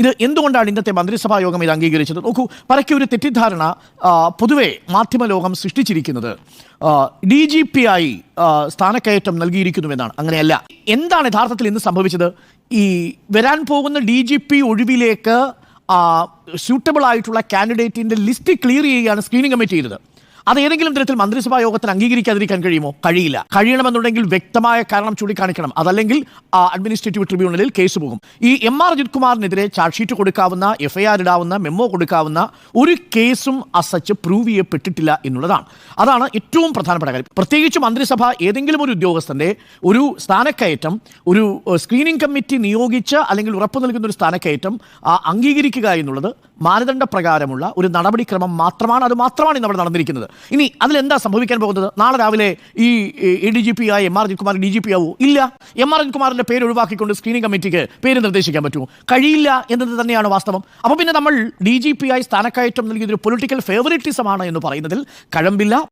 ഇത് എന്തുകൊണ്ടാണ് ഇന്നത്തെ മന്ത്രിസഭാ യോഗം ഇത് അംഗീകരിച്ചത്? നോക്കൂ പരക്കെ ഒരു തെറ്റിദ്ധാരണ പൊതുവെ മാധ്യമലോകം സൃഷ്ടിച്ചിരിക്കുന്നത് ഡി ജി പി ആയി സ്ഥാനക്കയറ്റം നൽകിയിരിക്കുന്നുവെന്നാണ്. അങ്ങനെയല്ല. എന്താണ് യഥാർത്ഥത്തിൽ ഇന്ന് സംഭവിച്ചത്? ഈ വരാൻ പോകുന്ന ഡി ജി പി ഒഴിവിലേക്ക് സ്യൂട്ടബിൾ ആയിട്ടുള്ള കാൻഡിഡേറ്റിന്റെ ലിസ്റ്റ് ക്ലിയർ ചെയ്യുകയാണ് സ്ക്രീനിംഗ് കമ്മിറ്റി ചെയ്തത്. അത് ഏതെങ്കിലും തരത്തിൽ മന്ത്രിസഭാ യോഗത്തിന് അംഗീകരിക്കാതിരിക്കാൻ കഴിയുമോ? കഴിയില്ല. കഴിയണമെന്നുണ്ടെങ്കിൽ വ്യക്തമായ കാരണം ചൂണ്ടിക്കാണിക്കണം. അതല്ലെങ്കിൽ അഡ്മിനിസ്ട്രേറ്റീവ് ട്രിബ്യൂണലിൽ കേസ് പോകും. ഈ എം ആർ അജിത് കുമാറിനെതിരെ ചാർജ് ഷീറ്റ് കൊടുക്കാവുന്ന എഫ്ഐആർ ഇടാവുന്ന മെമ്മോ കൊടുക്കാവുന്ന ഒരു കേസും അസച്ച് പ്രൂവ് ചെയ്യപ്പെട്ടിട്ടില്ല എന്നുള്ളതാണ്. അതാണ് ഏറ്റവും പ്രധാനപ്പെട്ട കാര്യം. പ്രത്യേകിച്ച് മന്ത്രിസഭ ഏതെങ്കിലും ഒരു ഉദ്യോഗസ്ഥന്റെ ഒരു സ്ഥാനക്കയറ്റം ഒരു സ്ക്രീനിംഗ് കമ്മിറ്റി നിയോഗിച്ച അല്ലെങ്കിൽ ഉറപ്പ് നൽകുന്ന ഒരു സ്ഥാനക്കയറ്റം അംഗീകരിക്കുക എന്നുള്ളത് മാനദണ്ഡ പ്രകാരമുള്ള ഒരു നടപടിക്രമം മാത്രമാണ് അത് മാത്രമാണ് ഇന്ന് അവിടെ നടന്നിരിക്കുന്നത്. ഇനി അതിലെന്താ സംഭവിക്കാൻ പോകുന്നത്? നാളെ രാവിലെ ഈ എ ഡി ജി പി ആയ M R Ajith Kumar D G P ആവൂ? ഇല്ല. എം ആർ അജിത് കുമാറിന്റെ പേര് ഒഴിവാക്കിക്കൊണ്ട് സ്ക്രീനിംഗ് കമ്മിറ്റിക്ക് പേര് നിർദ്ദേശിക്കാൻ പറ്റുമോ? കഴിയില്ല എന്നത് തന്നെയാണ് വാസ്തവം. അപ്പോൾ പിന്നെ നമ്മൾ ഡി ജി പി ആയി സ്ഥാനക്കയറ്റം നൽകിയതൊരു പൊളിറ്റിക്കൽ ഫേവറിറ്റിസമാണ് എന്ന് പറയുന്നതിൽ കഴമ്പില്ല.